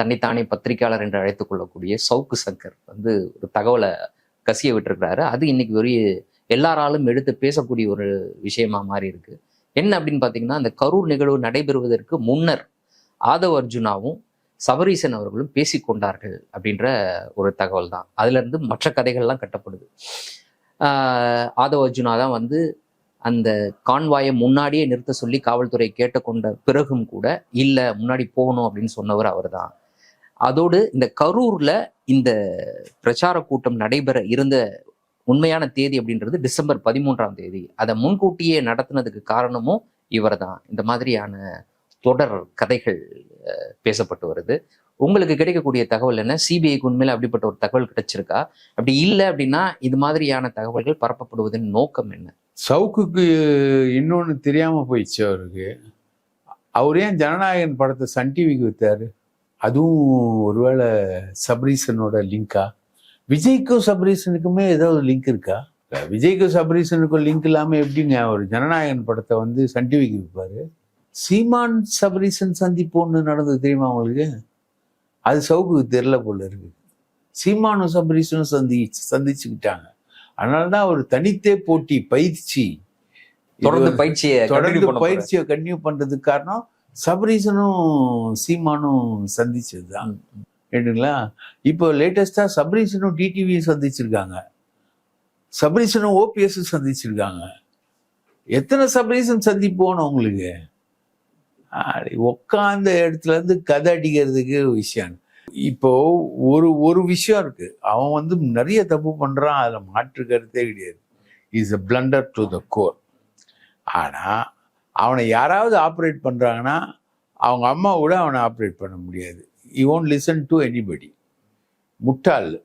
தன்னைத்தானே பத்திரிகையாளர் என்று அழைத்துக் கொள்ளக்கூடிய சவுக்கு சங்கர் வந்து ஒரு தகவலை கசிய விட்டுருக்கிறாரு. அது இன்னைக்கு ஒரு எல்லாராலும் எடுத்து பேசக்கூடிய ஒரு விஷயமா மாறி இருக்கு. என்ன அப்படின்னு பார்த்தீங்கன்னா அந்த கரூர் நிகழ்வு நடைபெறுவதற்கு முன்னர் ஆதவ் அர்ஜுனாவும் சபரீசன் அவர்களும் பேசிக்கொண்டார்கள் அப்படின்ற ஒரு தகவல் தான். அதுல இருந்து மற்ற கதைகள்லாம் கட்டப்படுது. ஆஹ் ஆதவ் அர்ஜுனா தான் வந்து அந்த கான்வாயை முன்னாடியே நிறுத்த சொல்லி காவல்துறை கேட்டுக்கொண்ட பிறகும் கூட இல்லை முன்னாடி போகணும் அப்படின்னு சொன்னவர் அவர் தான் அதோடு இந்த கரூர்ல இந்த பிரச்சார கூட்டம் நடைபெற இருந்த உண்மையான தேதி அப்படின்றது டிசம்பர் பதிமூன்றாம் தேதி. அதை முன்கூட்டியே நடத்தினதுக்கு காரணமும் இவர்தான். இந்த மாதிரியான தொடர் கதைகள் பேசப்பட்டு வருது. உங்களுக்கு கிடைக்கக்கூடிய தகவல் என்ன? சிபிஐக்கு உண்மையில அப்படிப்பட்ட ஒரு தகவல் கிடைச்சிருக்கா? அப்படி இல்லை அப்படின்னா இது மாதிரியான தகவல்கள் பரப்பப்படுவதன் நோக்கம் என்ன? சவுக்குக்கு இன்னொன்று தெரியாம போயிடுச்சு அவருக்கு. அவர் ஏன் ஜனநாயகன் படத்தை சன் டிவிக்கு வித்தாரு? அதுவும் ஒருவேளை சப்ரீசனோட லிங்கா? விஜய்க்கும் சப்ரீசனுக்குமே ஏதாவது லிங்க் இருக்கா? விஜய்க்கும் சப்ரீசனுக்கும் லிங்க் இல்லாம எப்படிங்க அவர் ஜனநாயகன் படத்தை வந்து சன் டிவிக்கு விற்பாரு சீமான் சப்ரீசன் சந்திப்போன்னு நடந்தது தெரியுமா உங்களுக்கு? அது சவுக்குக்கு தெரில போல இருக்கு. சீமானும் சப்ரீசனும் சந்தி சந்திச்சுக்கிட்டாங்க. அதனாலதான் அவர் தனித்தே போட்டி பயிற்சி. தொடர்ந்து பயிற்சியை தொடர்ந்து. பயிற்சியை கன்டினியூ பண்றதுக்கு காரணம் சபரீசனும் சீமானும் சந்திச்சதுதான். ஏட்டுங்களா இப்போ லேட்டஸ்டா சபரீசனும் டிடிவியும் சந்திச்சிருக்காங்க. சபரீசனும் ஓபிஎஸ் சந்திச்சிருக்காங்க. எத்தனை சபரீசன் சந்திப்போன்னு உங்களுக்கு? அடி, உக்காந்த இடத்துல இருந்து கதை அடிக்கிறதுக்கு விஷயம். இப்போ ஒரு ஒரு விஷயம் இருக்கு. அவன் வந்து நிறைய தப்பு பண்றான். அதுல மாற்று கருத்தே கிடையாது. Is a blunder to the core ஆனா அவனை யாராவது ஆப்ரேட் பண்றாங்கன்னா அவங்க அம்மா கூட அவனை ஆப்ரேட் பண்ண முடியாது. You won't listen to anybody முட்டாள்.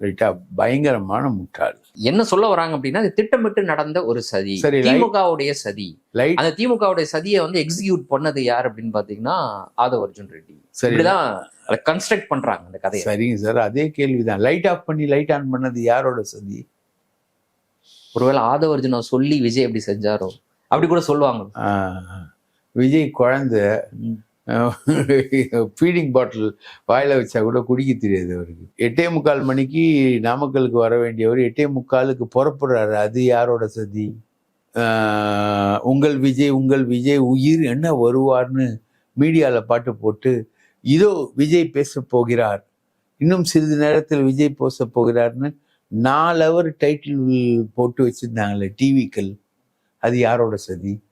ரைட்டா பயங்கரமான முட்டாள். என்ன சொல்ல வராங்க அப்படின்னா திட்டமிட்டு நடந்த ஒரு சதி. சரி, திமுகவுடைய சதி. அந்த திமுகவுடைய சதியை வந்து எக்ஸிக்யூட் பண்ணது யார் அப்படின்னு பாத்தீங்கன்னா ஆதவ் அர்ஜுன் ரெட்டி. சரி. இப்படிதான் அதை கன்ஸ்ட்ரக்ட் பண்றாங்க அந்த கதையை. சரிங்க சார் அதே கேள்விதான். லைட் ஆஃப் பண்ணி லைட் ஆன் பண்ணது யாரோட சதி? ஒருவேளை ஆதவ அர்ஜுனா சொல்லி விஜய் எப்படி செஞ்சாரோ? அப்படி கூட சொல்லுவாங்க. விஜய் குழந்தை ஃபீடிங் பாட்டில் வாயில் வச்சா கூட குடிக்க தெரியாது அவருக்கு. எட்டே முக்கால் மணிக்கு நாமக்கலுக்கு வர வேண்டியவர் எட்டே முக்காலுக்கு புறப்படுறாரு. அது யாரோட சதி? உங்கள் விஜய் உங்கள் விஜய் உயிர் என்ன வருவார்னு மீடியாவில் பாட்டு போட்டு இதோ விஜய் பேச போகிறார். இன்னும் சிறிது நேரத்தில் விஜய் பேச போகிறார்னு நாலு அவர் டைட்டில் போட்டு வச்சுருந்தாங்களே டிவிக்கள் அது யாரோட சதி?